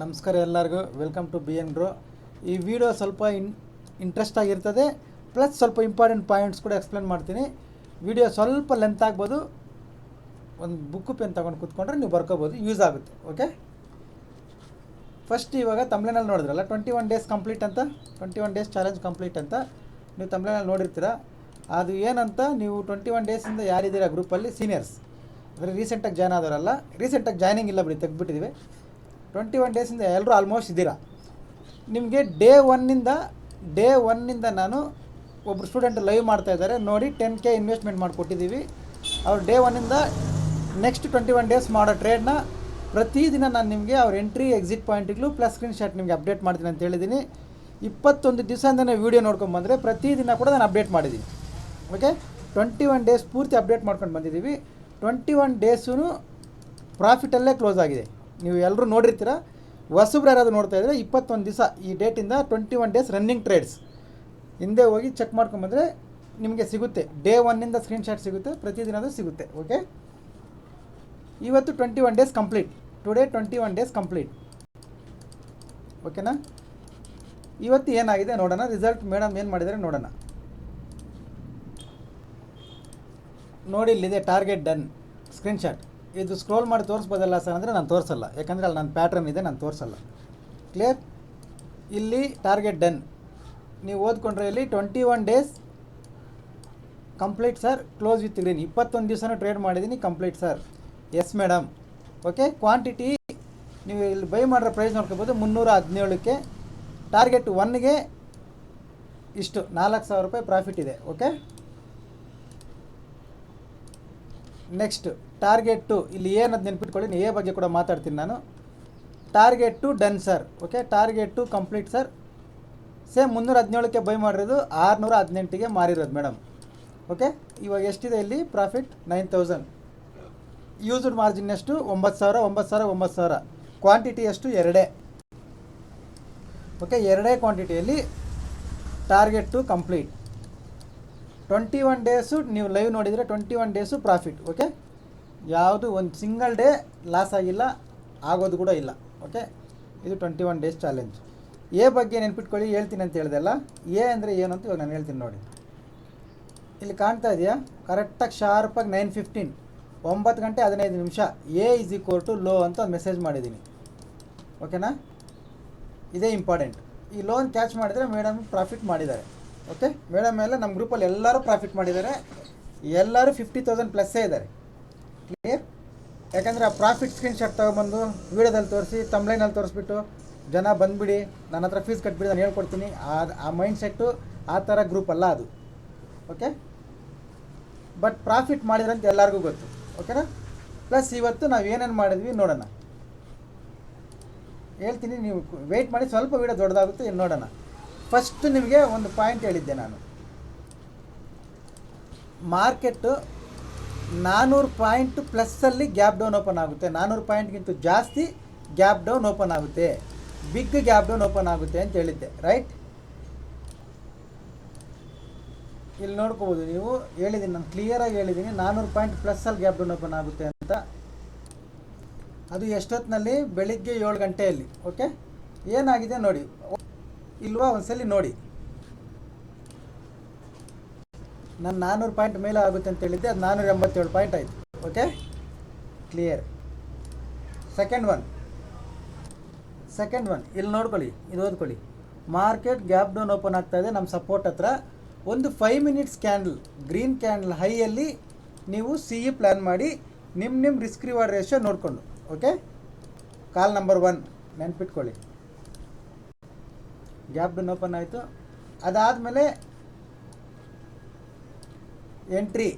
ನಮಸ್ಕಾರ ಎಲ್ಲರಿಗೂ. Welcome to B N grow ಈ ವಿಡಿಯೋ ಸ್ವಲ್ಪ ಇನ್ ಇಂಟ್ರೆಸ್ಟ್ ಆಗಿರ್ತದೆ. ಪ್ಲಸ್ ಸ್ವಲ್ಪ ಇಂಪಾರ್ಟೆಂಟ್ ಪಾಯಿಂಟ್ಸ್ ಕೂಡ ಎಕ್ಸ್ಪ್ಲೇನ್ ಮಾಡ್ತೀನಿ. ವಿಡಿಯೋ ಸ್ವಲ್ಪ ಲೆಂತ್ ಆಗ್ಬೋದು. ಒಂದು ಬುಕ್ಕು ಪೆನ್ ತೊಗೊಂಡು ಕೂತ್ಕೊಂಡ್ರೆ ನೀವು ಬರ್ಕೋಬೋದು. ಯೂಸ್ ಆಗುತ್ತೆ. ಓಕೆ ಫಸ್ಟ್ ಇವಾಗ ತಮ್ಲೇನಲ್ಲಿ ನೋಡಿದ್ರಲ್ಲ ಟ್ವೆಂಟಿ ಒನ್ ಡೇಸ್ ಕಂಪ್ಲೀಟ್ ಅಂತ? Twenty one days challenge complete ಅಂತ? ನೀವು ತಮ್ಲೇನಲ್ಲಿ ನೋಡಿರ್ತೀರ? ಅದು ಏನಂತ ನೀವು ಟ್ವೆಂಟಿ ಒನ್ ಡೇಸಿಂದ ಯಾರಿದ್ದೀರಾ ಗ್ರೂಪಲ್ಲಿ ಸೀನಿಯರ್ಸ್ ಅಂದರೆ ರೀಸೆಂಟಾಗಿ ಜಾಯ್ನ್ ಆದವರಲ್ಲ. ರೀಸೆಂಟಾಗಿ ಜಾಯ್ನಿಂಗ್ ಇಲ್ಲ ಬಿಡಿ ತೆಗ್ದುಬಿಟ್ಟಿದ್ದೀವಿ ಟ್ವೆಂಟಿ ಒನ್ ಡೇಸಿಂದ ಎಲ್ಲರೂ ಆಲ್ಮೋಸ್ಟ್ ಇದ್ದೀರಾ? ನಿಮಗೆ ಡೇ ಒನ್ನಿಂದ ಡೇ ಒನ್ನಿಂದ ನಾನು ಒಬ್ಬರು ಸ್ಟೂಡೆಂಟ್ ಲೈವ್ ಮಾಡ್ತಾ ಇದ್ದಾರೆ. ನೋಡಿ ಟೆನ್ ಕೆ ಇನ್ವೆಸ್ಟ್ಮೆಂಟ್ ಮಾಡಿಕೊಟ್ಟಿದ್ದೀವಿ. ಅವ್ರು ಡೇ ಒನ್ನಿಂದ ನೆಕ್ಸ್ಟ್ ಟ್ವೆಂಟಿ ಒನ್ ಡೇಸ್ ಮಾಡೋ ಟ್ರೇಡ್ನ ಪ್ರತಿದಿನ ನಾನು ನಿಮಗೆ ಅವ್ರ ಎಂಟ್ರಿ ಎಕ್ಸಿಟ್ ಪಾಯಿಂಟ್ಗಳು ಪ್ಲಸ್ ಸ್ಕ್ರೀನ್ ಶಾಟ್ ನಿಮಗೆ ಅಪ್ಡೇಟ್ ಮಾಡ್ತೀನಿ ಅಂತ ಹೇಳಿದ್ದೀನಿ. ಇಪ್ಪತ್ತೊಂದು ದಿವಸದಿಂದನೇ ವೀಡಿಯೋ ನೋಡ್ಕೊಂಬಂದರೆ ಪ್ರತಿದಿನ ಕೂಡ ನಾನು ಅಪ್ಡೇಟ್ ಮಾಡಿದ್ದೀನಿ. ಓಕೆ ಟ್ವೆಂಟಿ ಒನ್ ಡೇಸ್ ಪೂರ್ತಿ ಅಪ್ಡೇಟ್ ಮಾಡ್ಕೊಂಡು ಬಂದಿದ್ದೀವಿ. ಟ್ವೆಂಟಿ ಒನ್ ಡೇಸೂ ಪ್ರಾಫಿಟಲ್ಲೇ ಕ್ಲೋಸ್ ಆಗಿದೆ. ನೀವು ಎಲ್ಲರೂ ನೋಡಿರ್ತೀರ? ಹೊಸಬ್ರು ಯಾರಾದರೂ ನೋಡ್ತಾ ಇದ್ದರೆ ಇಪ್ಪತ್ತೊಂದು ದಿವಸ ಈ ಡೇಟಿಂದ twenty one days running trades ಹಿಂದೆ ಹೋಗಿ ಚೆಕ್ ಮಾಡ್ಕೊಂಬಂದರೆ ನಿಮಗೆ ಸಿಗುತ್ತೆ. ಡೇ ಒನ್ನಿಂದ ಸ್ಕ್ರೀನ್ಶಾಟ್ ಸಿಗುತ್ತೆ ಪ್ರತಿದಿನದ ಸಿಗುತ್ತೆ ಓಕೆ ಇವತ್ತು twenty one days complete today twenty one days complete ಓಕೆನಾ ಇವತ್ತು ಏನಾಗಿದೆ ನೋಡೋಣ. ರಿಸಲ್ಟ್ ಮೇಡಮ್ ಏನು ಮಾಡಿದರೆ ನೋಡೋಣ. ನೋಡಿ, ಇಲ್ಲಿದೆ ಟಾರ್ಗೆಟ್ ಡನ್ ಸ್ಕ್ರೀನ್ಶಾಟ್ ಇದು ಸ್ಕ್ರೋಲ್ ಮಾಡಿ ತೋರಿಸ್ಬೋದಲ್ಲ ಸರ್ ಅಂದರೆ ನಾನು ತೋರಿಸಲ್ಲ. ಯಾಕಂದರೆ ಅಲ್ಲಿ ನನ್ನ ಪ್ಯಾಟ್ರನ್ ಇದೆ, ನಾನು ತೋರಿಸಲ್ಲ. ಕ್ಲಿಯರ್ ಇಲ್ಲಿ ಟಾರ್ಗೆಟ್ ಡನ್ ನೀವು ಓದ್ಕೊಂಡ್ರೆ ಇಲ್ಲಿ twenty one days complete sir close with green ಇಪ್ಪತ್ತೊಂದು ದಿವಸನೂ ಟ್ರೇಡ್ ಮಾಡಿದ್ದೀನಿ complete sir yes madam okay quantity ನೀವು ಇಲ್ಲಿ ಬೈ ಮಾಡಿರೋ ಪ್ರೈಸ್ ನೋಡ್ಕೋಬೋದು. ಮುನ್ನೂರ ಹದಿನೇಳಕ್ಕೆ ಟಾರ್ಗೆಟ್ ಒನ್ಗೆ ಇಷ್ಟು. ನಾಲ್ಕು ಸಾವಿರ ರೂಪಾಯಿ ಪ್ರಾಫಿಟ್ ಇದೆ. ಓಕೆ ನೆಕ್ಸ್ಟ್ ಟಾರ್ಗೆಟ್ ಟು ಇಲ್ಲಿ ಏನದು ನೆನ್ಪಿಟ್ಕೊಳ್ಳಿ ನೀವು ಎ ಬಗ್ಗೆ ಕೂಡ ಮಾತಾಡ್ತೀನಿ ನಾನು. Target two done sir okay target two complete sir same ಮುನ್ನೂರ ಹದಿನೇಳಕ್ಕೆ ಬೈ ಮಾಡಿರೋದು ಆರುನೂರ ಹದಿನೆಂಟಿಗೆ ಮಾರಿರೋದು ಮೇಡಮ್ ಓಕೆ ಇವಾಗ ಎಷ್ಟಿದೆ ಇಲ್ಲಿ? Profit nine thousand used margin ಎಷ್ಟು? ಒಂಬತ್ತು ಸಾವಿರ ಒಂಬತ್ತು ಸಾವಿರ ಒಂಬತ್ತು ಸಾವಿರ. ಕ್ವಾಂಟಿಟಿ ಎಷ್ಟು? ಎರಡೇ. ಓಕೆ ಎರಡೇ ಕ್ವಾಂಟಿಟಿಯಲ್ಲಿ target two complete twenty one days ನೀವು ಲೈವ್ ನೋಡಿದರೆ twenty one days profit okay ಯಾವುದು ಒಂದು ಸಿಂಗಲ್ ಡೇ ಲಾಸ್ ಆಗಿಲ್ಲ, ಆಗೋದು ಕೂಡ ಇಲ್ಲ ಓಕೆ ಇದು ಟ್ವೆಂಟಿ ಒನ್ ಡೇಸ್ ಚಾಲೆಂಜ್ ಎ ಬಗ್ಗೆ ನೆನ್ಪಿಟ್ಕೊಳ್ಳಿ, ಹೇಳ್ತೀನಿ ಅಂತ ಹೇಳ್ದಲ್ಲ ಎ ಅಂದರೆ ಏನು ಅಂತ ಇವಾಗ ನಾನು ಹೇಳ್ತೀನಿ ನೋಡಿ. ಇಲ್ಲಿ ಕಾಣ್ತಾ ಇದೆಯಾ? ಕರೆಕ್ಟಾಗಿ ಶಾರ್ಪಾಗಿ ನೈನ್ ಫಿಫ್ಟೀನ್ ಒಂಬತ್ತು ಗಂಟೆ ಹದಿನೈದು ನಿಮಿಷ. A is equal to low ಅಂತ ಒಂದು ಮೆಸೇಜ್ ಮಾಡಿದ್ದೀನಿ. ಓಕೆನಾ ಇದೇ ಇಂಪಾರ್ಟೆಂಟ್ ಈ ಲೋನ್ ಕ್ಯಾಚ್ ಮಾಡಿದರೆ ಮೇಡಮ್ ಪ್ರಾಫಿಟ್ ಮಾಡಿದ್ದಾರೆ. ಓಕೆ ಮೇಡಮ್ ಮೇಲೆ ನಮ್ಮ ಗ್ರೂಪಲ್ಲಿ ಎಲ್ಲರೂ ಪ್ರಾಫಿಟ್ ಮಾಡಿದ್ದಾರೆ. ಎಲ್ಲರೂ ಫಿಫ್ಟಿ ತೌಸಂಡ್ ಪ್ಲಸ್ಸೇ ಇದ್ದಾರೆ. ಕ್ಲಿಯರ್ ಯಾಕಂದರೆ ಆ ಪ್ರಾಫಿಟ್ ಸ್ಕ್ರೀನ್ಶಾಟ್ ತೊಗೊಬಂದು ವೀಡಿಯೋದಲ್ಲಿ ತೋರಿಸಿ ತಮ್ಲೈನಲ್ಲಿ ತೋರಿಸ್ಬಿಟ್ಟು ಜನ ಬಂದುಬಿಡಿ, ನನ್ನ ಹತ್ರ ಫೀಸ್ ಕಟ್ಬಿಡಿ ನಾನು ಹೇಳ್ಕೊಡ್ತೀನಿ. ಆ ಮೈಂಡ್ ಸೆಟ್ಟು ಆ ಥರ ಗ್ರೂಪ್ ಅಲ್ಲ ಅದು. ಓಕೆ ಬಟ್ ಪ್ರಾಫಿಟ್ ಮಾಡಿದ್ರಂತ ಎಲ್ಲರಿಗೂ ಗೊತ್ತು. ಓಕೆನಾ ಪ್ಲಸ್ ಇವತ್ತು ನಾವು ಏನೇನು ಮಾಡಿದ್ವಿ ನೋಡೋಣ. ಹೇಳ್ತೀನಿ, ನೀವು ವೆಯ್ಟ್ ಮಾಡಿ, ಸ್ವಲ್ಪ ವೀಡಿಯೋ ದೊಡ್ಡದಾಗುತ್ತೆ ನೋಡೋಣ. ಫಸ್ಟ್ ನಿಮಗೆ ಒಂದು ಪಾಯಿಂಟ್ ಹೇಳಿದ್ದೆ ನಾನು. ಮಾರ್ಕೆಟ್ಟು ನಾನ್ನೂರು ಪಾಯಿಂಟ್ ಪ್ಲಸ್ಸಲ್ಲಿ ಗ್ಯಾಪ್ ಡೌನ್ ಓಪನ್ ಆಗುತ್ತೆ. ನಾನ್ನೂರು ಪಾಯಿಂಟ್ಗಿಂತ ಜಾಸ್ತಿ ಗ್ಯಾಪ್ ಡೌನ್ ಓಪನ್ ಆಗುತ್ತೆ. ಬಿಗ್ ಗ್ಯಾಪ್ ಡೌನ್ ಓಪನ್ ಆಗುತ್ತೆ ಅಂತ ಹೇಳಿದ್ದೆ ರೈಟ್ ಇಲ್ಲಿ ನೋಡ್ಕೋಬೋದು ನೀವು. ಹೇಳಿದ್ದೀನಿ, ನಾನು ಕ್ಲಿಯರಾಗಿ ಹೇಳಿದ್ದೀನಿ. ನಾನ್ನೂರು ಪಾಯಿಂಟ್ ಪ್ಲಸ್ಸಲ್ಲಿ ಗ್ಯಾಪ್ ಡೌನ್ ಓಪನ್ ಆಗುತ್ತೆ ಅಂತ. ಅದು ಎಷ್ಟೊತ್ತಿನಲ್ಲಿ? ಬೆಳಿಗ್ಗೆ ಏಳು ಗಂಟೆಯಲ್ಲಿ ಓಕೆ ಏನಾಗಿದೆ ನೋಡಿ. ಇಲ್ವಾ ಒಂದ್ಸಲಿ ನೋಡಿ. ನಾನು ನಾನ್ನೂರು ಪಾಯಿಂಟ್ ಮೇಲೆ ಆಗುತ್ತೆ ಅಂತ ಹೇಳಿದ್ದೆ, ಅದು ನಾನ್ನೂರ ಎಂಬತ್ತೇಳು ಪಾಯಿಂಟ್ ಆಯಿತು. Okay clear second one second one ಇಲ್ಲಿ ನೋಡ್ಕೊಳ್ಳಿ, ಇದು ಓದ್ಕೊಳ್ಳಿ. ಮಾರ್ಕೆಟ್ ಗ್ಯಾಪ್ ಡೌನ್ ಓಪನ್ ಆಗ್ತಾ ಇದೆ ನಮ್ಮ ಸಪೋರ್ಟ್ ಹತ್ರ. ಒಂದು five minutes candle green candle ಹೈಯಲ್ಲಿ ನೀವು ಸಿ ಇ ಪ್ಲ್ಯಾನ್ ಮಾಡಿ ನಿಮ್ಮ ನಿಮ್ಮ ರಿಸ್ಕ್ ರಿವಾರ್ಡ್ ರೇಷಿಯೋ ನೋಡಿಕೊಂಡು ಓಕೆ ಕಾಲ್ ನಂಬರ್ ಒನ್ ನೆನ್ಪಿಟ್ಕೊಳ್ಳಿ. ಗ್ಯಾಪ್ ಬಿನ್ ಓಪನ್ ಆಯಿತು. ಅದಾದಮೇಲೆ ಎಂಟ್ರಿ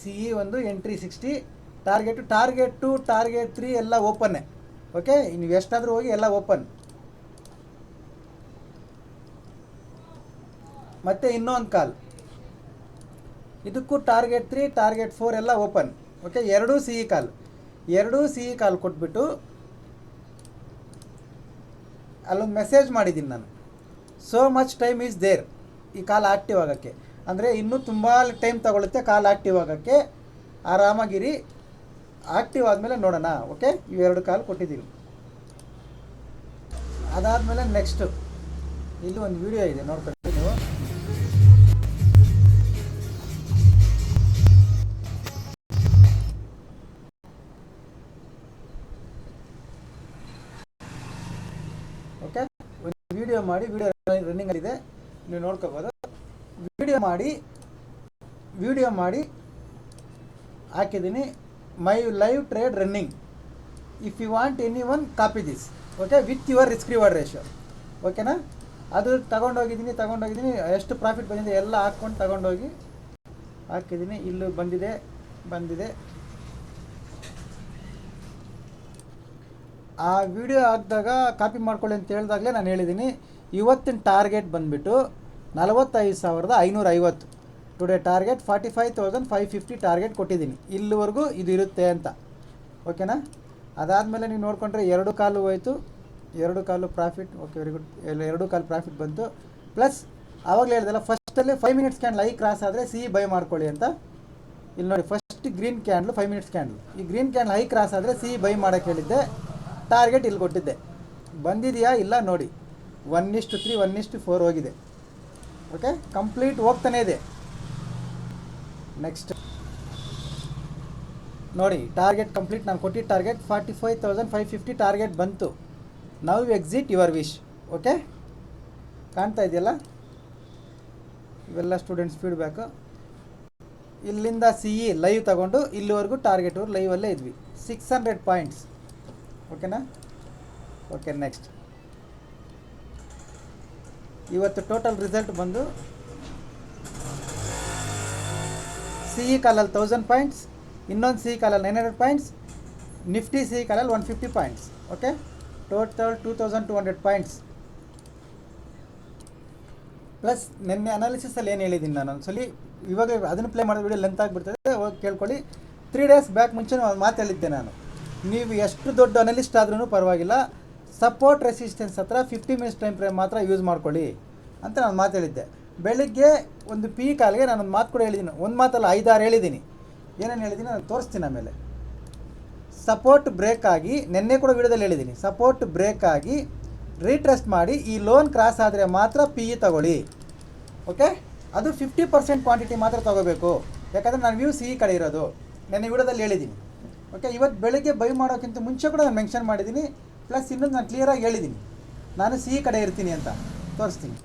ಸಿ ಇ ಒಂದು, entry sixty target target two target three ಎಲ್ಲ ಓಪನ್ನೇ ಓಕೆ ನೀವು ಎಷ್ಟಾದರೂ ಹೋಗಿ ಎಲ್ಲ ಓಪನ್ ಮತ್ತು ಇನ್ನೊಂದು ಕಾಲ್. ಇದಕ್ಕೂ ಟಾರ್ಗೆಟ್ ತ್ರೀ ಟಾರ್ಗೆಟ್ ಫೋರ್ ಎಲ್ಲ ಓಪನ್ ಓಕೆ ಎರಡೂ ಸಿ ಇ ಕಾಲ್. ಎರಡೂ ಸಿ ಇ ಕಾಲ್ ಕೊಟ್ಬಿಟ್ಟು ಅಲ್ಲೊಂದು ಮೆಸೇಜ್ ಮಾಡಿದ್ದೀನಿ ನಾನು. So much time is there ಈ ಕಾಲು ಆಕ್ಟಿವ್ ಆಗೋಕ್ಕೆ. ಅಂದರೆ ಇನ್ನೂ ತುಂಬ ಟೈಮ್ ತಗೊಳುತ್ತೆ ಕಾಲು ಆಕ್ಟಿವ್ ಆಗೋಕ್ಕೆ. ಆರಾಮಾಗಿರಿ. ಆಕ್ಟಿವ್ ಆದಮೇಲೆ ನೋಡೋಣ. ಓಕೆ ಇವೆರಡು ಕಾಲು ಕೊಟ್ಟಿದ್ದೀವಿ. ಅದಾದಮೇಲೆ ನೆಕ್ಸ್ಟು ಇಲ್ಲಿ ಒಂದು ವಿಡಿಯೋ ಇದೆ ನೋಡ್ಕೊಂಡು ನೀವು ಓಕೆ ಒಂದು ವಿಡಿಯೋ ಮಾಡಿ ವಿಡಿಯೋ ರನ್ನಿಂಗ್ ಇದೆ. ನೀವು ನೋಡ್ಕೋಬೋದು. ವಿಡಿಯೋ ಮಾಡಿ ವಿಡಿಯೋ ಮಾಡಿ ಹಾಕಿದ್ದೀನಿ. My live trade running if you want any one copy this okay with your risk reward ratio ಓಕೆನಾ ಅದು ತಗೊಂಡೋಗಿದ್ದೀನಿ ತಗೊಂಡೋಗಿದ್ದೀನಿ. ಎಷ್ಟು ಪ್ರಾಫಿಟ್ ಬಂದಿದೆ ಎಲ್ಲ ಹಾಕ್ಕೊಂಡು ತಗೊಂಡೋಗಿ ಹಾಕಿದ್ದೀನಿ. ಇಲ್ಲೂ ಬಂದಿದೆ ಬಂದಿದೆ. ಆ ವಿಡಿಯೋ ಹಾಕಿದಾಗ ಕಾಪಿ ಮಾಡ್ಕೊಳ್ಳಿ ಅಂತ ಹೇಳಿದಾಗಲೇ ನಾನು ಹೇಳಿದ್ದೀನಿ. ಇವತ್ತಿನ ಟಾರ್ಗೆಟ್ ಬಂದುಬಿಟ್ಟು ನಲವತ್ತೈದು ಸಾವಿರದ ಐನೂರ ಐವತ್ತು today target forty five thousand five fifty target ಕೊಟ್ಟಿದ್ದೀನಿ. ಇಲ್ಲಿವರೆಗೂ ಇದು ಇರುತ್ತೆ ಅಂತ. ಓಕೆನಾ ಅದಾದಮೇಲೆ ನೀವು ನೋಡಿಕೊಂಡ್ರೆ ಎರಡು ಕಾಲು ಹೋಯಿತು. ಎರಡು ಕಾಲು ಪ್ರಾಫಿಟ್ ಓಕೆ ವೆರಿ ಗುಡ್ ಎರಡು ಕಾಲು ಪ್ರಾಫಿಟ್ ಬಂತು. ಪ್ಲಸ್ ಆವಾಗಲೇ ಹೇಳಿದೆಲ್ಲ ಫಸ್ಟಲ್ಲಿ five minutes candle high cross ಆದರೆ ಸಿ ಬೈ ಮಾಡ್ಕೊಳ್ಳಿ ಅಂತ. ಇಲ್ಲಿ ನೋಡಿ first green candle five minutes candle ಈ ಗ್ರೀನ್ ಕ್ಯಾಂಡ್ಲ್ ಹೈ ಕ್ರಾಸ್ ಆದರೆ ಸಿ ಬೈ ಮಾಡೋಕ್ಕೆ ಹೇಳಿದ್ದೆ. ಟಾರ್ಗೆಟ್ ಇಲ್ಲಿ ಕೊಟ್ಟಿದ್ದೆ. ಬಂದಿದೆಯಾ ಇಲ್ಲ ನೋಡಿ. ಒನ್ ಇಷ್ಟು ತ್ರೀ ಒನ್ ಇಷ್ಟು ಫೋರ್ ಹೋಗಿದೆ. ಓಕೆ ಕಂಪ್ಲೀಟ್ ಹೋಗ್ತಾನೇ ಇದೆ. ನೆಕ್ಸ್ಟ್ ನೋಡಿ ಟಾರ್ಗೆಟ್ ಕಂಪ್ಲೀಟ್ ನಾನು ಕೊಟ್ಟಿದ್ದ target forty five thousand five fifty target ಬಂತು. Now exit your wish okay ಕಾಣ್ತಾ ಇದೆಯಲ್ಲ? ಇವೆಲ್ಲ ಸ್ಟೂಡೆಂಟ್ಸ್ ಫೀಡ್ಬ್ಯಾಕು ಇಲ್ಲಿಂದ ಸಿ ಇ ಲೈವ್ ತಗೊಂಡು ಇಲ್ಲಿವರೆಗೂ ಟಾರ್ಗೆಟ್ ಲೈವಲ್ಲೇ ಇದ್ವಿ. ಸಿಕ್ಸ್ ಹಂಡ್ರೆಡ್ ಪಾಯಿಂಟ್ಸ್ ಓಕೆನಾ ಓಕೆ ನೆಕ್ಸ್ಟ್ ಇವತ್ತು ಟೋಟಲ್ ರಿಸಲ್ಟ್ ಬಂದು ಸಿ ಇ ಕಾಲಲ್ಲಿ ತೌಸಂಡ್ ಪಾಯಿಂಟ್ಸ್ ಇನ್ನೊಂದು ಸಿ ಇ ಕಾಲಲ್ಲಿ nine hundred points Nifty C E ಕಾಲಲ್ಲಿ one fifty points okay total two thousand two hundred points plus ನಿನ್ನೆ ಅನಾಲಿಸಿಸಲ್ಲಿ ಏನು ಹೇಳಿದ್ದೀನಿ ನಾನು? ಒಂದ್ಸಲಿ ಇವಾಗ ಅದನ್ನು ಪ್ಲೇ ಮಾಡಿದ ವಿಡಿಯೋ ಲೆಂತ್ ಆಗಿಬಿಡ್ತದೆ, ಹೋಗಿ ಕೇಳ್ಕೊಳ್ಳಿ. ತ್ರೀ ಡೇಸ್ ಬ್ಯಾಕ್ ಮುಂಚೆ ಮಾತು ಹೇಳಿದ್ದೆ ನಾನು. ನೀವು ಎಷ್ಟು ದೊಡ್ಡ ಅನಲಿಸ್ಟ್ ಆದ್ರೂ ಪರವಾಗಿಲ್ಲ. ಸಪೋರ್ಟ್ ರೆಸಿಸ್ಟೆನ್ಸ್ ಹತ್ರ ಫಿಫ್ಟಿ ಮಿನಿಟ್ಸ್ ಟೈಮ್ ಫ್ರೇಮ್ ಮಾತ್ರ ಯೂಸ್ ಮಾಡ್ಕೊಳ್ಳಿ ಅಂತ ನಾನು ಮಾತು ಹೇಳಿದ್ದೆ. ಬೆಳಿಗ್ಗೆ ಒಂದು ಪಿ ಕಾಲ್ಗೆ ಒಂದು ಮಾತು ಕೂಡ ಹೇಳಿದ್ದೀನಿ ಒಂದು ಮಾತಲ್ಲ ಐದಾರು ಹೇಳಿದ್ದೀನಿ ಏನೇನು ಹೇಳಿದ್ದೀನಿ ನಾನು ತೋರಿಸ್ತೀನಿ ಆಮೇಲೆ. ಸಪೋರ್ಟ್ ಬ್ರೇಕ್ ಆಗಿ ನಿನ್ನೆ ಕೂಡ ವಿಡಿಯೋದಲ್ಲಿ ಹೇಳಿದ್ದೀನಿ ಸಪೋರ್ಟ್ ಬ್ರೇಕ್ ಆಗಿ ರೀಟ್ರೆಸ್ಟ್ ಮಾಡಿ ಈ ಲೋನ್ ಕ್ರಾಸ್ ಆದರೆ ಮಾತ್ರ ಪಿ ಇ ತಗೊಳ್ಳಿ. ಓಕೆ ಅದು ಫಿಫ್ಟಿ ಪರ್ಸೆಂಟ್ ಕ್ವಾಂಟಿಟಿ ಮಾತ್ರ ತಗೋಬೇಕು. ಯಾಕಂದರೆ ನಾನು ವ್ಯೂ ಸಿ ಕಡೆ ಇರೋದು. ನೆನ್ನೆ ವಿಡಿಯೋದಲ್ಲಿ ಹೇಳಿದ್ದೀನಿ ಓಕೆ ಇವತ್ತು ಬೆಳಿಗ್ಗೆ ಬೈ ಮಾಡೋಕ್ಕಿಂತ ಮುಂಚೆ ಕೂಡ ನಾನು ಮೆನ್ಷನ್ ಮಾಡಿದ್ದೀನಿ ಪ್ಲಸ್ ಇನ್ನೊಂದು ನಾನು ಕ್ಲಿಯರಾಗಿ ಹೇಳಿದ್ದೀನಿ ನಾನು ಸಿ ಕಡೆ ಇರ್ತೀನಿ ಅಂತ. ತೋರಿಸ್ತೀನಿ.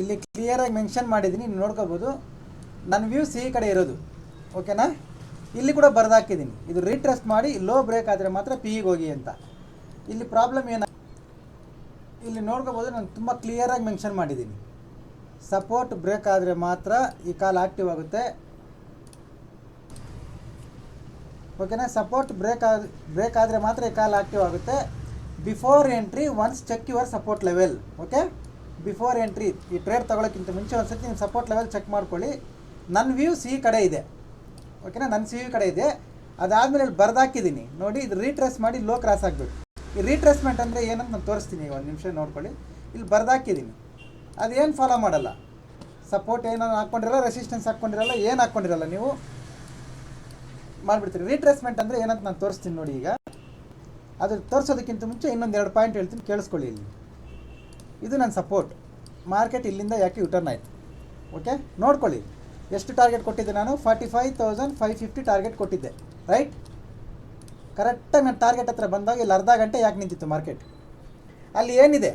ಇಲ್ಲಿ ಕ್ಲಿಯರಾಗಿ ಮೆನ್ಷನ್ ಮಾಡಿದ್ದೀನಿ ನೀವು ನೋಡ್ಕೋಬೋದು. ನನ್ನ ವ್ಯೂ ಸಿ ಕಡೆ ಇರೋದು. ಓಕೆನಾ ಇಲ್ಲಿ ಕೂಡ ಬರೆದಾಕಿದ್ದೀನಿ ಇದು ರೀಟ್ರೆಸ್ಟ್ ಮಾಡಿ ಲೋ ಬ್ರೇಕ್ ಆದರೆ ಮಾತ್ರ ಪಿ ಇಗೆ ಹೋಗಿ ಅಂತ. ಇಲ್ಲಿ ಪ್ರಾಬ್ಲಮ್ ಏನ ಇಲ್ಲಿ ನೋಡ್ಕೋಬೋದು, ನಾನು ತುಂಬ ಕ್ಲಿಯರಾಗಿ ಮೆನ್ಷನ್ ಮಾಡಿದ್ದೀನಿ ಸಪೋರ್ಟ್ ಬ್ರೇಕ್ ಆದರೆ ಮಾತ್ರ ಈ ಕಾಲ್ ಆ್ಯಕ್ಟಿವ್ ಆಗುತ್ತೆ. ಓಕೆನಾ ಸಪೋರ್ಟ್ ಬ್ರೇಕ್ ಆದ ಬ್ರೇಕ್ ಆದರೆ ಮಾತ್ರ ಈ ಕಾಲ್ ಆಕ್ಟಿವ್ ಆಗುತ್ತೆ. Before entry once check your support level okay before entry ಈ ಟ್ರೇಡ್ ತಗೊಳ್ಳೋಕ್ಕಿಂತ ಮುಂಚೆ ಒಂದು ಸರ್ತಿ ನೀವು ಸಪೋರ್ಟ್ ಲೆವೆಲ್ ಚೆಕ್ ಮಾಡ್ಕೊಳ್ಳಿ. ನನ್ನ ವ್ಯೂ ಸಿ ಕಡೆ ಇದೆ. ಓಕೆನಾ ನನ್ನ ಸಿ ಕಡೆ ಇದೆ. ಅದಾದಮೇಲೆ ಇಲ್ಲಿ ಬರ್ದಾಕಿದ್ದೀನಿ ನೋಡಿ, ಇದು ರೀಟ್ರೆಸ್ ಮಾಡಿ ಲೋ ಕ್ರಾಸ್ ಆಗಬೇಕು. ಈ ರೀಟ್ರೆಸ್ಮೆಂಟ್ ಅಂದರೆ ಏನಂತ ನಾನು ತೋರಿಸ್ತೀನಿ ಒಂದು ನಿಮಿಷ ನೋಡ್ಕೊಳ್ಳಿ. ಇಲ್ಲಿ ಬರ್ದಾಕಿದ್ದೀನಿ ಅದೇನು ಫಾಲೋ ಮಾಡಲ್ಲ. ಸಪೋರ್ಟ್ ಏನೋ ಹಾಕ್ಕೊಂಡಿರಲ್ಲ ರೆಸಿಸ್ಟೆನ್ಸ್ ಹಾಕ್ಕೊಂಡಿರಲ್ಲ ಏನು ಹಾಕ್ಕೊಂಡಿರಲ್ಲ ನೀವು? ಮಾಡಿಬಿಡ್ತೀರಿ. ರೀಟ್ರೇಸ್ಮೆಂಟ್ ಅಂದರೆ ಏನಂತ ನಾನು ತೋರಿಸ್ತೀನಿ ನೋಡಿ ಈಗ. ಅದು ತೋರಿಸೋದಕ್ಕಿಂತ ಮುಂಚೆ ಇನ್ನೊಂದು ಎರಡು ಪಾಯಿಂಟ್ ಹೇಳ್ತೀನಿ, ಕೇಳಿಸ್ಕೊಳ್ಳಿ ಇಲ್ಲಿ. ಇದು ನನ್ನ ಸಪೋರ್ಟ್ ಮಾರ್ಕೆಟ್ ಇಲ್ಲಿಂದ ಯಾಕೆ ಯುಟರ್ನ್ ಆಯಿತು? ಓಕೆ ನೋಡ್ಕೊಳ್ಳಿ. ಎಷ್ಟು ಟಾರ್ಗೆಟ್ ಕೊಟ್ಟಿದ್ದೆ ನಾನು? Forty five thousand five fifty target ಕೊಟ್ಟಿದ್ದೆ. ರೈಟ್ ಕರೆಕ್ಟಾಗಿ ನನ್ನ ಟಾರ್ಗೆಟ್ ಹತ್ರ ಬಂದಾಗ ಇಲ್ಲಿ ಅರ್ಧ ಗಂಟೆ ಯಾಕೆ ನಿಂತಿತ್ತು ಮಾರ್ಕೆಟ್ ಅಲ್ಲಿ ಏನಿದೆ?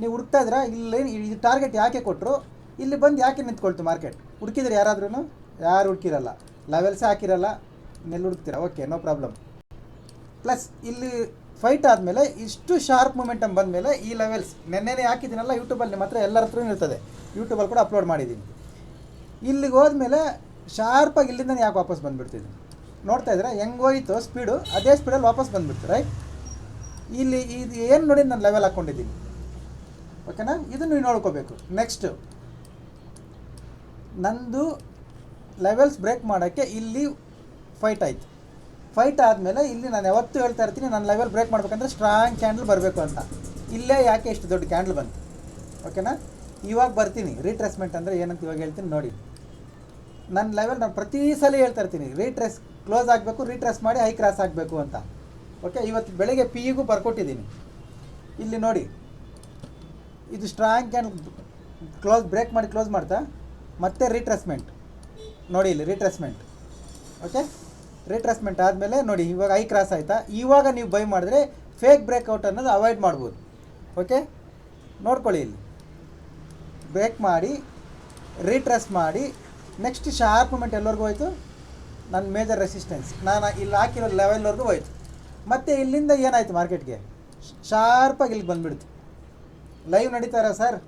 ನೀವು ಹುಡುಕ್ತಾ ಇದ್ದೀರಾ? ಇಲ್ಲಿ ಈ ಟಾರ್ಗೆಟ್ ಯಾಕೆ ಕೊಟ್ಟರು ಇಲ್ಲಿ ಬಂದು ಯಾಕೆ ನಿಂತ್ಕೊಳ್ತು ಮಾರ್ಕೆಟ್ ಹುಡುಕಿದ್ರೆ ಯಾರಾದ್ರೂ ಯಾರು ಹುಡುಕಿರಲ್ಲ. ಲೆವೆಲ್ಸೇ ಹಾಕಿರಲ್ಲ. ನೆಲ್ಲಿ ಹುಡುಕ್ತೀರಾ ಓಕೆ ನೋ ಪ್ರಾಬ್ಲಮ್ ಪ್ಲಸ್ ಇಲ್ಲಿ ಫೈಟ್ ಆದಮೇಲೆ ಇಷ್ಟು ಶಾರ್ಪ್ ಮೂಮೆಂಟಮ್ ಬಂದಮೇಲೆ ಈ ಲೆವೆಲ್ಸ್ ನೆನ್ನೆನೇ ಹಾಕಿದ್ದೀನಲ್ಲ ಯೂಟ್ಯೂಬಲ್ಲಿ ನಿಮ್ಮ ಹತ್ರ ಎಲ್ಲರ ಹತ್ರ ಇರ್ತದೆ. ಯೂಟ್ಯೂಬಲ್ಲಿ ಕೂಡ ಅಪ್ಲೋಡ್ ಮಾಡಿದ್ದೀನಿ. ಇಲ್ಲಿಗೆ ಹೋದ್ಮೇಲೆ ಶಾರ್ಪಾಗಿ ಇಲ್ಲಿಂದ ಯಾಕೆ ವಾಪಸ್ ಬಂದುಬಿಡ್ತಿದ್ದೀನಿ ನೋಡ್ತಾ ಇದ್ರೆ ಹೆಂಗೆ ಹೋಯಿತು ಸ್ಪೀಡು ಅದೇ ಸ್ಪೀಡಲ್ಲಿ ವಾಪಸ್ ಬಂದುಬಿಡ್ತು ರೈಟ್ ಇಲ್ಲಿ ಇದು ಏನು ನೋಡಿ ನಾನು ಲೆವೆಲ್ ಹಾಕ್ಕೊಂಡಿದ್ದೀನಿ ಓಕೆನಾ ಇದು ನೀವು ನೋಡ್ಕೋಬೇಕು. ನೆಕ್ಸ್ಟ್ ನಂದು ಲೆವೆಲ್ಸ್ ಬ್ರೇಕ್ ಮಾಡೋಕ್ಕೆ ಇಲ್ಲಿ ಫೈಟ್ ಆಯಿತು. ಫೈಟ್ ಆದಮೇಲೆ ಇಲ್ಲಿ ನಾನು ಯಾವತ್ತೂ ಹೇಳ್ತಾ ಇರ್ತೀನಿ, ನನ್ನ ಲೆವೆಲ್ ಬ್ರೇಕ್ ಮಾಡ್ಬೇಕಂದ್ರೆ ಸ್ಟ್ರಾಂಗ್ ಕ್ಯಾಂಡಲ್ ಬರಬೇಕು ಅಂತ. ಇಲ್ಲೇ ಯಾಕೆ ಇಷ್ಟು ದೊಡ್ಡ ಕ್ಯಾಂಡಲ್ ಬಂತು? ಓಕೆನಾ ಇವಾಗ ಬರ್ತೀನಿ. ರೀಟ್ರೆಸ್ಮೆಂಟ್ ಅಂದರೆ ಏನಂತ ಇವಾಗ ಹೇಳ್ತೀನಿ ನೋಡಿ. ನನ್ನ ಲೆವೆಲ್ ನಾನು ಪ್ರತಿ ಸಲ ಹೇಳ್ತಾ ಇರ್ತೀನಿ ರೀಟ್ರೆಸ್ ಕ್ಲೋಸ್ ಆಗಬೇಕು ರೀಟ್ರೆಸ್ ಮಾಡಿ ಹೈ ಕ್ರಾಸ್ ಆಗಬೇಕು ಅಂತ. ಓಕೆ ಇವತ್ತು ಬೆಳಗ್ಗೆ ಪಿ ಇಗೂ ಬರ್ಕೊಟ್ಟಿದ್ದೀನಿ. ಇಲ್ಲಿ ನೋಡಿ. ಇದು ಸ್ಟ್ರಾಂಗ್ ಕ್ಯಾಂಡಲ್ ಕ್ಲೋಸ್ ಬ್ರೇಕ್ ಮಾಡಿ ಕ್ಲೋಸ್ ಮಾಡ್ತಾ, ಮತ್ತೆ ರೀಟ್ರೆಸ್ಮೆಂಟ್ ನೋಡಿ ಇಲ್ಲಿ ರೀಟ್ರೆಸ್ಮೆಂಟ್ ಓಕೆ ರೀಟ್ರೆಸ್ಮೆಂಟ್ ಆದಮೇಲೆ ನೋಡಿ, ಇವಾಗ ಐ ಕ್ರಾಸ್ ಆಯಿತಾ? ಇವಾಗ ನೀವು ಬೈ ಮಾಡಿದ್ರೆ ಫೇಕ್ ಬ್ರೇಕ್ಔಟ್ ಅನ್ನೋದು ಅವಾಯ್ಡ್ ಮಾಡ್ಬೋದು. ಓಕೆ ನೋಡ್ಕೊಳ್ಳಿ ಇಲ್ಲಿ. ಬ್ರೇಕ್ ಮಾಡಿ ರಿಟ್ರೆಸ್ ಮಾಡಿ ನೆಕ್ಸ್ಟ್ ಶಾರ್ಪ್ ಮೂಮೆಂಟ್ ಎಲ್ಲರಿಗೂ ಹೋಯಿತು? ನನ್ನ ಮೇಜರ್ ರೆಸಿಸ್ಟೆನ್ಸ್ ನಾನು ಇಲ್ಲಿ ಹಾಕಿರೋ ಲೆವೆಲ್ವರೆಗೂ ಹೋಯ್ತು. ಮತ್ತು ಇಲ್ಲಿಂದ ಏನಾಯಿತು ಮಾರ್ಕೆಟ್ಗೆ ಶಾರ್ಪಾಗಿ ಇಲ್ಲಿ ಬಂದುಬಿಡ್ತು. ಲೈವ್ ನಡೀತಾರ ಸರ್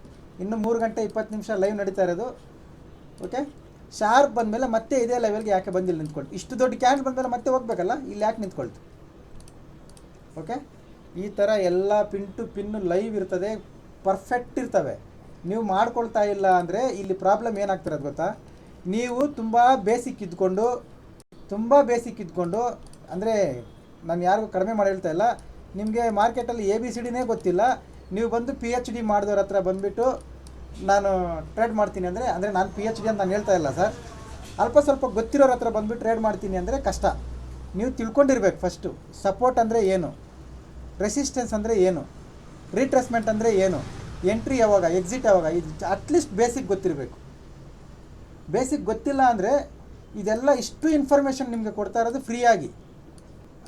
ಇನ್ನು ಮೂರು ಗಂಟೆ ಇಪ್ಪತ್ತು ನಿಮಿಷ ಲೈವ್ ನಡೀತಾ ಇರೋದು. ಓಕೆ ಶಾರ್ಪ್ ಬಂದಮೇಲೆ ಮತ್ತೆ ಇದೇ ಲೆವೆಲ್ಗೆ ಯಾಕೆ ಬಂದಿಲ್ಲ ನಿಂತ್ಕೊಳ್ತು ಇಷ್ಟು ದೊಡ್ಡ ಕ್ಯಾಂಡ್ ಬಂದಮೇಲೆ ಮತ್ತೆ ಹೋಗ್ಬೇಕಲ್ಲ, ಇಲ್ಲಿ ಯಾಕೆ ನಿಂತ್ಕೊಳ್ತು? ಓಕೆ ಈ ಥರ ಎಲ್ಲ ಪಿನ್ ಟು ಪಿನ್ನು ಲೈವ್ ಇರ್ತದೆ ಪರ್ಫೆಕ್ಟ್ ಇರ್ತವೆ. ನೀವು ಮಾಡ್ಕೊಳ್ತಾ ಇಲ್ಲ ಅಂದರೆ ಇಲ್ಲಿ ಪ್ರಾಬ್ಲಮ್ ಏನಾಗ್ತಿರೋದು ಗೊತ್ತಾ? ನೀವು ತುಂಬ ಬೇಸಿಕ್ ಇದ್ಕೊಂಡು, ತುಂಬ ಬೇಸಿಕ್ ಇದ್ಕೊಂಡು, ಅಂದರೆ ನಾನು ಯಾರಿಗೂ ಕಡಿಮೆ ಮಾಡಿ ಹೇಳ್ತಾ ಇಲ್ಲ, ನಿಮಗೆ ಮಾರ್ಕೆಟಲ್ಲಿ ಎ ಬಿ ಸಿ ಡಿನೇ ಗೊತ್ತಿಲ್ಲ, ನೀವು ಬಂದು ಪಿ ಎಚ್ ಡಿ ಮಾಡಿದವ್ರ ಹತ್ರ ಬಂದುಬಿಟ್ಟು ನಾನು ಟ್ರೇಡ್ ಮಾಡ್ತೀನಿ ಅಂದರೆ ಅಂದರೆ ನಾನು ಪಿ ಎಚ್ ಡಿ ಅಂತ ನಾನು ಹೇಳ್ತಾ ಇಲ್ಲ ಸರ್ ಅಲ್ಪ ಸ್ವಲ್ಪ ಗೊತ್ತಿರೋರ ಹತ್ರ ಬಂದುಬಿಟ್ಟು ಟ್ರೇಡ್ ಮಾಡ್ತೀನಿ ಅಂದರೆ ಕಷ್ಟ. ನೀವು ತಿಳ್ಕೊಂಡಿರ್ಬೇಕು ಫಸ್ಟು ಸಪೋರ್ಟ್ ಅಂದರೆ ಏನು? ರೆಸಿಸ್ಟೆನ್ಸ್ ಅಂದರೆ ಏನು? ರೀಟ್ರೆಸ್ಮೆಂಟ್ ಅಂದರೆ ಏನು? ಎಂಟ್ರಿ ಯಾವಾಗ? ಎಕ್ಸಿಟ್ ಯಾವಾಗ? ಇದು ಅಟ್ಲೀಸ್ಟ್ ಬೇಸಿಕ್ ಗೊತ್ತಿರಬೇಕು. ಬೇಸಿಕ್ ಗೊತ್ತಿಲ್ಲ ಅಂದರೆ ಇದೆಲ್ಲ ಇಷ್ಟು ಇನ್ಫಾರ್ಮೇಷನ್ ನಿಮಗೆ ಕೊಡ್ತಾ ಇರೋದು ಫ್ರೀಯಾಗಿ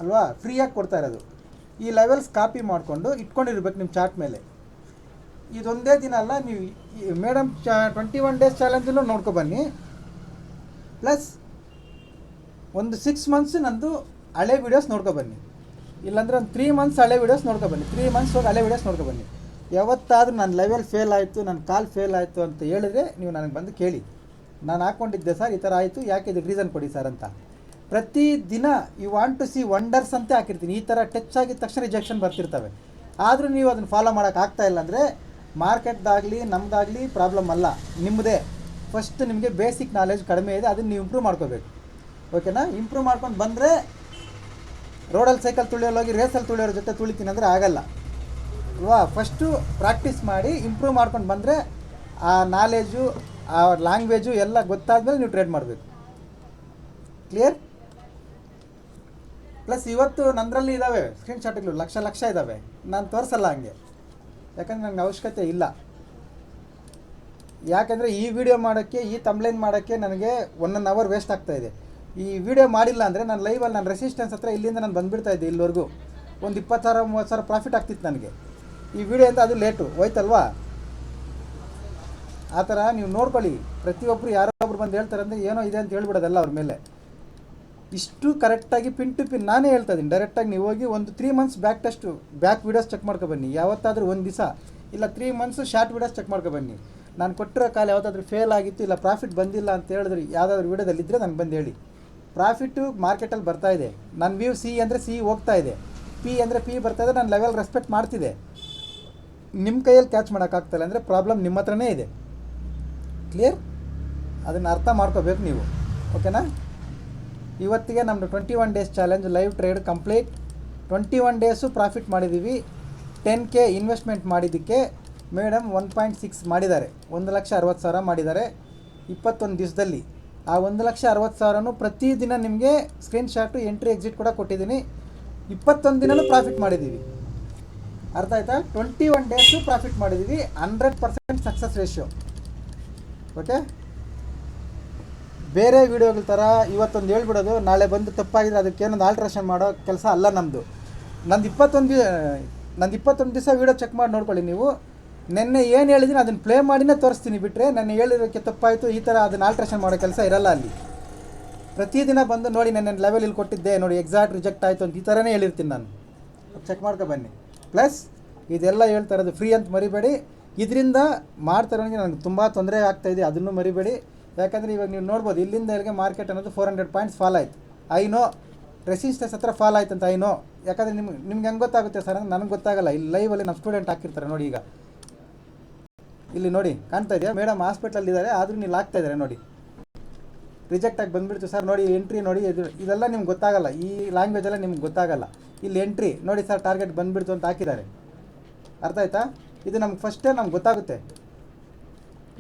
ಅಲ್ವಾ? ಫ್ರೀಯಾಗಿ ಕೊಡ್ತಾ ಇರೋದು. ಈ ಲೆವೆಲ್ಸ್ ಕಾಪಿ ಮಾಡಿಕೊಂಡು ಇಟ್ಕೊಂಡಿರ್ಬೇಕು ನಿಮ್ಮ ಚಾರ್ಟ್ ಮೇಲೆ. ಇದೊಂದೇ ದಿನ ಅಲ್ಲ, ನೀವು ಮೇಡಮ್ ಚ ಟ್ವೆಂಟಿ ಒನ್ ಡೇಸ್ ಚಾಲೆಂಜಲ್ಲೂ ನೋಡ್ಕೊ ಬನ್ನಿ. ಪ್ಲಸ್ ಒಂದು ಸಿಕ್ಸ್ ಮಂತ್ಸ್ ನಂದು ಹಳೆ ವೀಡಿಯೋಸ್ ನೋಡ್ಕೊಬನ್ನಿ ಇಲ್ಲಾಂದ್ರೆ ಒಂದು ತ್ರೀ ಮಂತ್ಸ್ ಹಳೆ ವೀಡಿಯೋಸ್ ನೋಡ್ಕೊ ಬನ್ನಿ. ತ್ರೀ ಮಂತ್ಸ್ ಹೋಗಿ ಹಳೆ ವೀಡಿಯೋಸ್ ನೋಡ್ಕೊಬನ್ನಿ ಯಾವತ್ತಾದರೂ ನನ್ನ ಲೆವೆಲ್ ಫೇಲ್ ಆಯಿತು, ನನ್ನ ಕಾಲ್ ಫೇಲ್ ಆಯಿತು ಅಂತ ಹೇಳಿದ್ರೆ ನೀವು ನನಗೆ ಬಂದು ಕೇಳಿ. ನಾನು ಹಾಕ್ಕೊಂಡಿದ್ದೆ ಸರ್ ಈ ಥರ ಆಯಿತು, ಯಾಕೆ ಇದಕ್ಕೆ ರೀಸನ್ ಕೊಡಿ ಸರ್ ಅಂತ. ಪ್ರತಿ ದಿನ you want to see wonders ಅಂತ ಹಾಕಿರ್ತೀನಿ. ಈ ಥರ ಟಚ್ ಆಗಿದ ತಕ್ಷಣ ರಿಜೆಕ್ಷನ್ ಬರ್ತಿರ್ತವೆ. ಆದರೂ ನೀವು ಅದನ್ನು ಫಾಲೋ ಮಾಡೋಕೆ ಆಗ್ತಾ ಇಲ್ಲ ಅಂದರೆ ಮಾರ್ಕೆಟ್ದಾಗಲಿ ನಮ್ಮದಾಗಲಿ ಪ್ರಾಬ್ಲಮ್ ಅಲ್ಲ. ನಿಮ್ಮದೇ ಫಸ್ಟ್ ನಿಮಗೆ ಬೇಸಿಕ್ ನಾಲೆಜ್ ಕಡಿಮೆ ಇದೆ, ಅದನ್ನು ನೀವು ಇಂಪ್ರೂವ್ ಮಾಡ್ಕೋಬೇಕು. ಓಕೆನಾ ಇಂಪ್ರೂವ್ ಮಾಡ್ಕೊಂಡು ಬಂದರೆ ರೋಡಲ್ಲಿ ಸೈಕಲ್ ತುಳಿಯೋಲ್ಲ ಹೋಗಿ ರೇಸಲ್ಲಿ ತುಳಿಯೋರ ಜೊತೆ ತುಳಿತೀನಿ ಅಂದರೆ ಆಗಲ್ಲ. ಅಲ್ವಾ ಫಸ್ಟು ಪ್ರಾಕ್ಟೀಸ್ ಮಾಡಿ ಇಂಪ್ರೂವ್ ಮಾಡ್ಕೊಂಡು ಬಂದರೆ ಆ ನಾಲೆಜು ಆ ಲ್ಯಾಂಗ್ವೇಜು ಎಲ್ಲ ಗೊತ್ತಾದಮೇಲೆ ನೀವು ಟ್ರೇಡ್ ಮಾಡಬೇಕು. ಕ್ಲಿಯರ್ ಪ್ಲಸ್ ಇವತ್ತು ನಂದರಲ್ಲಿ ಇದ್ದಾವೆ ಸ್ಕ್ರೀನ್ಶಾಟ್ಗಳು ಲಕ್ಷ ಲಕ್ಷ ಇದ್ದಾವೆ ನಾನು ತೋರಿಸಲ್ಲ ಹಂಗೆ. ಯಾಕಂದ್ರೆ ನನಗೆ ಅವಶ್ಯಕತೆ ಇಲ್ಲ. ಯಾಕಂದರೆ ಈ ವಿಡಿಯೋ ಮಾಡೋಕ್ಕೆ, ಈ ತಮ್ಲೈನ್ ಮಾಡೋಕ್ಕೆ ನನಗೆ ಒನ್ ಒನ್ ಅವರ್ ವೇಸ್ಟ್ ಆಗ್ತಾ ಇದೆ. ಈ ವಿಡಿಯೋ ಮಾಡಿಲ್ಲ ಅಂದರೆ ನಾನು ಲೈವಲ್ಲಿ ನಾನು ರೆಸಿಸ್ಟೆನ್ಸ್ ಹತ್ರ ಇಲ್ಲಿಂದ ನಾನು ಬಂದುಬಿಡ್ತಾ ಇದ್ದೆ ಇಲ್ಲಿವರೆಗೂ. ಒಂದು ಇಪ್ಪತ್ತು ಸಾವಿರ ಮೂವತ್ತು ಸಾವಿರ ಪ್ರಾಫಿಟ್ ಆಗ್ತಿತ್ತು ನನಗೆ. ಈ ವಿಡಿಯೋ ಅಂತ ಅದು ಲೇಟು ಹೋಯ್ತಲ್ವಾ? ಆ ಥರ ನೀವು ನೋಡ್ಕೊಳ್ಳಿ. ಪ್ರತಿಯೊಬ್ಬರು ಯಾರೊಬ್ರು ಬಂದು ಹೇಳ್ತಾರೆ ಅಂದರೆ ಏನೋ ಇದೆ ಅಂತ ಹೇಳ್ಬಿಡೋದಲ್ಲ ಅವ್ರ ಮೇಲೆ. ಇಷ್ಟು ಕರೆಕ್ಟಾಗಿ ಪಿನ್ ಟು ಪಿನ್ ನಾನೇ ಹೇಳ್ತಾ ಇದ್ದೀನಿ. ಡೈರೆಕ್ಟಾಗಿ ನೀವು ಹೋಗಿ ಒಂದು three months back test back videos check ಮಾಡ್ಕೊ ಬನ್ನಿ. ಯಾವತ್ತಾದರೂ ಒಂದು ದಿವಸ. ಇಲ್ಲ three months short videos check ಮಾಡ್ಕೊ ಬನ್ನಿ. ನಾನು ಕೊಟ್ಟಿರೋ ಕಾಲ ಯಾವುದಾದ್ರೂ ಫೇಲ್ ಆಗಿತ್ತು, ಇಲ್ಲ ಪ್ರಾಫಿಟ್ ಬಂದಿಲ್ಲ ಅಂತ ಹೇಳಿದ್ರೆ ಯಾವುದಾದ್ರೂ ವೀಡಿಯೋದಲ್ಲಿದ್ದರೆ ನನಗೆ ಬಂದು ಹೇಳಿ. ಪ್ರಾಫಿಟ್ಟು ಮಾರ್ಕೆಟಲ್ಲಿ ಬರ್ತಾ ಇದೆ. ನನ್ನ ವ್ಯೂ ಸಿ ಅಂದರೆ ಸಿ ಹೋಗ್ತಾ ಇದೆ. ಪಿ ಅಂದರೆ ಪಿ ಬರ್ತಾ ಇದೆ, ನಾನು ಲೆವೆಲ್ ರೆಸ್ಪೆಕ್ಟ್ ಮಾಡ್ತಿದೆ. ನಿಮ್ಮ ಕೈಯಲ್ಲಿ ಕ್ಯಾಚ್ ಮಾಡೋಕ್ಕಾಗ್ತಾಯಿಲ್ಲ ಅಂದರೆ ಪ್ರಾಬ್ಲಮ್ ನಿಮ್ಮ ಹತ್ರನೇ ಇದೆ. ಕ್ಲಿಯರ್ ಅದನ್ನು ಅರ್ಥ ಮಾಡ್ಕೋಬೇಕು ನೀವು. ಓಕೆನಾ ಇವತ್ತಿಗೆ ನಮ್ಮದು twenty one days challenge live trade complete twenty one days profit ಮಾಡಿದ್ದೀವಿ ಟೆನ್ ಕೆ ಇನ್ವೆಸ್ಟ್ಮೆಂಟ್ ಮಾಡಿದ್ದಕ್ಕೆ ಮೇಡಮ್ ಒನ್ ಪಾಯಿಂಟ್ ಸಿಕ್ಸ್ ಮಾಡಿದ್ದಾರೆ. ಒಂದು ಲಕ್ಷ ಅರವತ್ತು ಸಾವಿರ ಮಾಡಿದ್ದಾರೆ ಇಪ್ಪತ್ತೊಂದು ದಿವಸದಲ್ಲಿ. ಆ ಒಂದು ಲಕ್ಷ ಅರವತ್ತು ಸಾವಿರನೂ ಪ್ರತಿದಿನ ನಿಮಗೆ ಸ್ಕ್ರೀನ್ಶಾಟು ಎಂಟ್ರಿ ಎಕ್ಸಿಟ್ ಕೂಡ ಕೊಟ್ಟಿದ್ದೀನಿ. ಇಪ್ಪತ್ತೊಂದು ದಿನನೂ ಪ್ರಾಫಿಟ್ ಮಾಡಿದ್ದೀವಿ. ಅರ್ಥ ಆಯ್ತಾ? ಟ್ವೆಂಟಿ ಒನ್ ಡೇಸು ಪ್ರಾಫಿಟ್ ಮಾಡಿದ್ದೀವಿ. Hundred percent success ratio okay ಬೇರೆ ವೀಡಿಯೋಗಳ ಥರ ಇವತ್ತೊಂದು ಹೇಳ್ಬಿಡೋದು, ನಾಳೆ ಬಂದು ತಪ್ಪಾಗಿದ್ರೆ ಅದಕ್ಕೇನೊಂದು ಆಲ್ಟ್ರೇಷನ್ ಮಾಡೋ ಕೆಲಸ ಅಲ್ಲ ನಮ್ಮದು ನಂದು ಇಪ್ಪತ್ತೊಂದು ನಂದು ಇಪ್ಪತ್ತೊಂದು ದಿವಸ ವೀಡಿಯೋ ಚೆಕ್ ಮಾಡಿ ನೋಡ್ಕೊಳ್ಳಿ ನೀವು. ನಿನ್ನೆ ಏನು ಹೇಳಿದ್ದೀನಿ ಅದನ್ನು ಪ್ಲೇ ಮಾಡಿನೇ ತೋರಿಸ್ತೀನಿ ಬಿಟ್ಟರೆ ನಾನು ಹೇಳಿರೋಕ್ಕೆ ತಪ್ಪಾಯಿತು, ಈ ಥರ ಅದನ್ನು ಆಲ್ಟ್ರೇಷನ್ ಮಾಡೋ ಕೆಲಸ ಇರಲ್ಲ ಅಲ್ಲಿ. ಪ್ರತಿದಿನ ಬಂದು ನೋಡಿ, ನನ್ನ ಲೆವೆಲ್ ಇಲ್ಲಿ ಕೊಟ್ಟಿದ್ದೆ, ನೋಡಿ ಎಕ್ಸಾಕ್ಟ್ ರಿಜೆಕ್ಟ್ ಆಯಿತು ಅಂತ ಈ ಥರನೇ ಹೇಳಿರ್ತೀನಿ ನಾನು. ಚೆಕ್ ಮಾಡ್ಕೊ ಬನ್ನಿ. ಪ್ಲಸ್ ಇದೆಲ್ಲ ಹೇಳ್ತಾ ಇರೋದು ಫ್ರೀ ಅಂತ ಮರಿಬೇಡಿ. ಇದರಿಂದ ಮಾಡ್ತಾರೋನಿಗೆ ನನಗೆ ತುಂಬ ತೊಂದರೆ ಆಗ್ತಾಯಿದೆ ಅದನ್ನು ಮರಿಬೇಡಿ. ಯಾಕಂದರೆ ಇವಾಗ ನೀವು ನೋಡ್ಬೋದು, ಇಲ್ಲಿಂದ ಇಲ್ಲಿಗೆ ಮಾರ್ಕೆಟ್ ಅನ್ನೋದು ಫೋರ್ ಹಂಡ್ರೆಡ್ ಪಾಯಿಂಟ್ಸ್ ಫಾಲ್ ಆಯಿತು. ಐನೋ ರೆಸಿಸ್ಟೆನ್ಸ್ ಹತ್ರ ಫಾಲ್ ಆಯ್ತು ಅಂತ ಐನೋ ಯಾಕಂದರೆ ನಿಮ್ಗೆ ನಿಮ್ಗೆ ಹೆಂಗೆ ಗೊತ್ತಾಗುತ್ತೆ ಸರ್ ಅಂದ್ರೆ ನನಗೆ ಗೊತ್ತಾಗಲ್ಲ. ಇಲ್ಲಿ ಲೈವಲ್ಲಿ ನಮ್ಮ ಸ್ಟೂಡೆಂಟ್ ಹಾಕಿರ್ತಾರೆ ನೋಡಿ ಈಗ. ಇಲ್ಲಿ ನೋಡಿ, ಕಾಣ್ತಾ ಇದೆಯಾ? ಮೇಡಮ್ ಹಾಸ್ಪಿಟ್ಲಲ್ಲಿ ಇದ್ದಾರೆ ಆದರೂ ನೀವು ಹಾಕ್ತಾ ಇದ್ದಾರೆ ನೋಡಿ. ರಿಜೆಕ್ಟ್ ಆಗಿ ಬಂದ್ಬಿಡ್ತು ಸರ್ ನೋಡಿ ಎಂಟ್ರಿ ನೋಡಿ, ಇದು, ಇದೆಲ್ಲ ನಿಮ್ಗೆ ಗೊತ್ತಾಗಲ್ಲ. ಈ ಲ್ಯಾಂಗ್ವೇಜ್ ಎಲ್ಲ ನಿಮ್ಗೆ ಗೊತ್ತಾಗಲ್ಲ. ಇಲ್ಲಿ ಎಂಟ್ರಿ ನೋಡಿ ಸರ್ ಟಾರ್ಗೆಟ್ ಬಂದ್ಬಿಡ್ತು ಅಂತ ಹಾಕಿದ್ದಾರೆ. ಅರ್ಥ ಆಯ್ತಾ? ಇದು ನಮ್ಗೆ ಫಸ್ಟೇ ನಮ್ಗೆ ಗೊತ್ತಾಗುತ್ತೆ.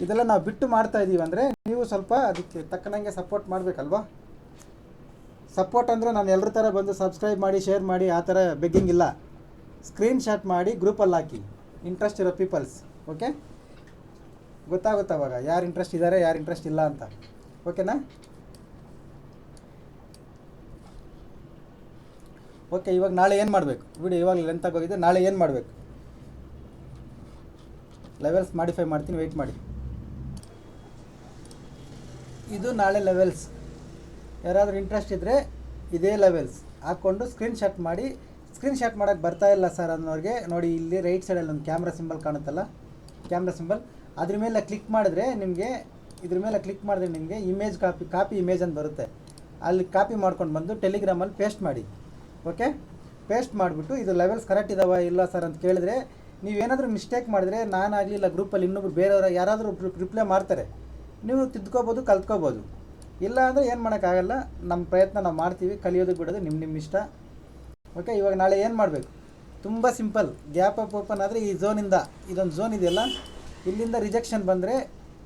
ಇದೆಲ್ಲ ನಾವು ಬಿಟ್ಟು ಮಾಡ್ತಾ ಇದ್ದೀವಿ ಅಂದರೆ ನೀವು ಸ್ವಲ್ಪ ಅದಕ್ಕೆ ತಕ್ಕನಂಗೆ ಸಪೋರ್ಟ್ ಮಾಡಬೇಕಲ್ವಾ? ಸಪೋರ್ಟ್ ಅಂದರೆ ನಾನು ಎಲ್ಲರ ಥರ ಬಂದು ಸಬ್ಸ್ಕ್ರೈಬ್ ಮಾಡಿ ಶೇರ್ ಮಾಡಿ, ಆ ಥರ ಬೆಗ್ಗಿಂಗ್ ಇಲ್ಲ. ಸ್ಕ್ರೀನ್ ಶಾಟ್ ಮಾಡಿ ಗ್ರೂಪಲ್ಲಿ ಹಾಕಿ. ಇಂಟ್ರೆಸ್ಟ್ ಇರೋ ಪೀಪಲ್ಸ್ ಓಕೆ ಗೊತ್ತಾಗುತ್ತೆ ಅವಾಗ? ಯಾರು ಇಂಟ್ರೆಸ್ಟ್ ಇದ್ದಾರೆ ಯಾರು ಇಂಟ್ರೆಸ್ಟ್ ಇಲ್ಲ ಅಂತ. ಓಕೆನಾ ಓಕೆ ಇವಾಗ ನಾಳೆ ಏನು ಮಾಡಬೇಕು? ವಿಡಿಯೋ ಇವಾಗ ಲೆಂತ್ ನಾಳೆ ಏನು ಮಾಡಬೇಕು? ಲೆವೆಲ್ಸ್ ಮಾಡಿಫೈ ಮಾಡ್ತೀನಿ ವೆಯ್ಟ್ ಮಾಡಿ. ಇದು ನಾಳೆ ಲೆವೆಲ್ಸ್ ಯಾರಾದರೂ ಇಂಟ್ರೆಸ್ಟ್ ಇದ್ದರೆ ಇದೇ ಲೆವೆಲ್ಸ್ ಹಾಕ್ಕೊಂಡು ಸ್ಕ್ರೀನ್ ಶಾಟ್ ಮಾಡಿ. ಸ್ಕ್ರೀನ್ ಶಾಟ್ ಮಾಡೋಕ್ಕೆ ಬರ್ತಾ ಇಲ್ಲ ಸರ್ ಅನ್ನೋರಿಗೆ. ನೋಡಿ, ಇಲ್ಲಿ ರೈಟ್ ಸೈಡಲ್ಲಿ ಒಂದು ಕ್ಯಾಮ್ರಾ ಸಿಂಬಲ್ ಕಾಣುತ್ತಲ್ಲ? ಕ್ಯಾಮ್ರಾ ಸಿಂಬಲ್ ಅದ್ರ ಮೇಲೆ ಕ್ಲಿಕ್ ಮಾಡಿದ್ರೆ ನಿಮಗೆ, ಇದ್ರ ಮೇಲೆ ಕ್ಲಿಕ್ ಮಾಡಿದ್ರೆ ನಿಮಗೆ ಇಮೇಜ್ ಕಾಪಿ ಕಾಪಿ ಇಮೇಜ್ ಅಂತ ಬರುತ್ತೆ. ಅಲ್ಲಿ ಕಾಪಿ ಮಾಡ್ಕೊಂಡು ಬಂದು ಟೆಲಿಗ್ರಾಮಲ್ಲಿ ಪೇಸ್ಟ್ ಮಾಡಿ. ಓಕೆ ಪೇಸ್ಟ್ ಮಾಡಿಬಿಟ್ಟು, ಇದು ಲೆವೆಲ್ಸ್ ಕರೆಕ್ಟ್ ಇದಾವ ಇಲ್ಲ ಸರ್ ಅಂತ ಕೇಳಿದ್ರೆ ನೀವೇನಾದರೂ ಮಿಸ್ಟೇಕ್ ಮಾಡಿದ್ರೆ ನಾನಾಗಲಿ ಇಲ್ಲ ಗ್ರೂಪಲ್ಲಿ ಇನ್ನೊಬ್ರು ಬೇರೆಯವರು ಯಾರಾದರೂ ರಿಪ್ಲೈ ಮಾಡ್ತಾರೆ. ನೀವು ತಿದ್ಕೋಬೋದು, ಕಲ್ತ್ಕೋಬೋದು. ಇಲ್ಲ ಅಂದರೆ ಏನು ಮಾಡೋಕ್ಕಾಗಲ್ಲ ನಮ್ಮ ಪ್ರಯತ್ನ ನಾವು ಮಾಡ್ತೀವಿ ಕಲಿಯೋದು ಬಿಡೋದು ನಿಮ್ಮ ನಿಮ್ಮ ಇಷ್ಟ. ಓಕೆ ಇವಾಗ ನಾಳೆ ಏನು ಮಾಡಬೇಕು? ತುಂಬ ಸಿಂಪಲ್ ಗ್ಯಾಪ್ ಅಪ್ ಓಪನ್ ಆದರೆ ಈ ಝೋನಿಂದ ಇದೊಂದು ಝೋನ್ ಇದೆಯಲ್ಲ, ಇಲ್ಲಿಂದ ರಿಜೆಕ್ಷನ್ ಬಂದರೆ